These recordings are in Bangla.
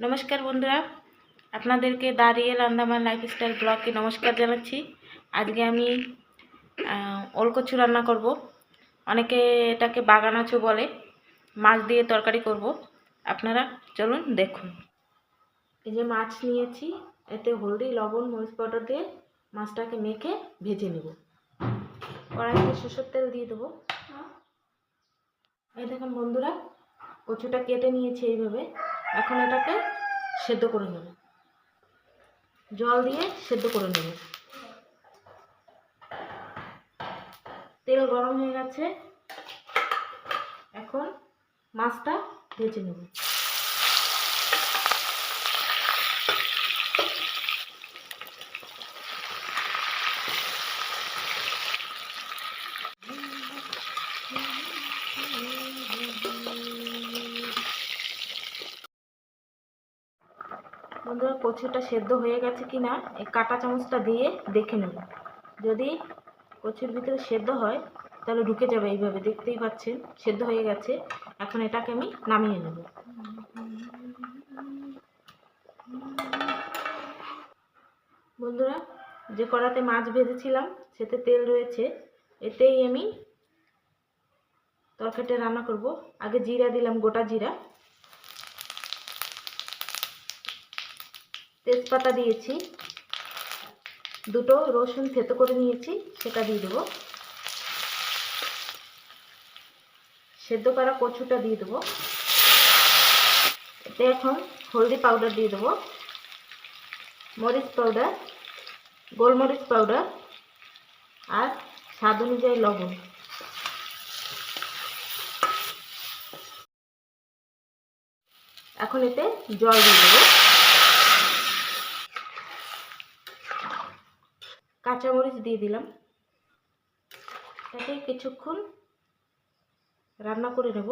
নমস্কার বন্ধুরা, আপনাদেরকে দাঁড়িয়ে আন্দামান লাইফস্টাইল ব্লগকে নমস্কার জানাচ্ছি। আজকে আমি ওলকচু রান্না করব। অনেকে এটাকে বাগানাচু বলে, মাছ দিয়ে তরকারি করব। আপনারা চলুন দেখুন। এই যে মাছ নিয়েছি, এতে হলদি, লবণ, মরিচ পাউডার দিয়ে মাছটাকে মেখে ভেজে নেব। কড়াইতে সরষের তেল দিয়ে দেবো। এই দেখুন বন্ধুরা, কচুটা কেটে নিয়েছি এইভাবে। এখন এটাকে সেদ্ধ করে নেব। জল দিয়ে সেদ্ধ করে নেব। তেল গরম হয়ে গেছে। এখন মাছটা ভেজে নেব। বন্ধুরা, কচুটা সেদ্ধ হয়ে গেছে কি না এই কাঁটা চামচটা দিয়ে দেখে নেব। যদি কচুর ভিতরে সেদ্ধ হয়, তাহলে ঢুকে যাবে এইভাবে, দেখতেই পাচ্ছেন, সেদ্ধ হয়ে গেছে। এখন এটাকে আমি নামিয়ে নেব। বন্ধুরা, যে কড়াতে মাছ ভেজেছিলাম, সেতে তেল রয়েছে, এতেই আমি তরকারিটা রান্না করব। আগে জিরা দিলাম, গোটা জিরা। তেজপাতা দিয়েছি। দুটো রসুন থেতো করে নিয়েছি, সেটা দিয়ে দেবো। সেদ্ধ করা কচুটা দিয়ে দেবো। এতে এখন হলদি পাউডার দিয়ে দেবো। মরিচ পাউডার গোলমরিচ পাউডার আর স্বাদ অনুযায়ী লবণ। এখন এতে জল দিয়ে দেবো। কাঁচামরিচ দিয়ে দিলাম। এটাকে কিছুক্ষণ রান্না করে নেব।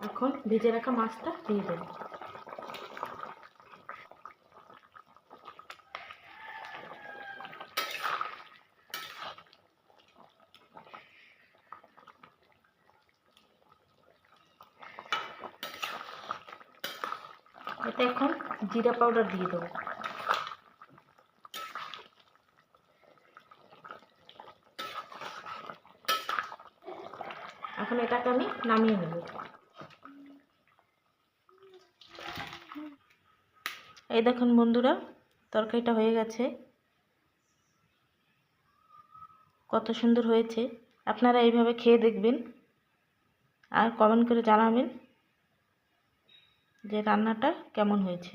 এখন ভেজে রাখা মাছটা দিয়ে দেব। এতে এখন জিরা পাউডার দিয়ে দেবো। এখন এটাকে আমি নামিয়ে নেব। এই দেখুন বন্ধুরা, তরকারিটা হয়ে গেছে। কত সুন্দর হয়েছে। আপনারা এইভাবে খেয়ে দেখবেন। আর কমেন্ট করে জানাবেন যে রান্নাটা কেমন হয়েছে।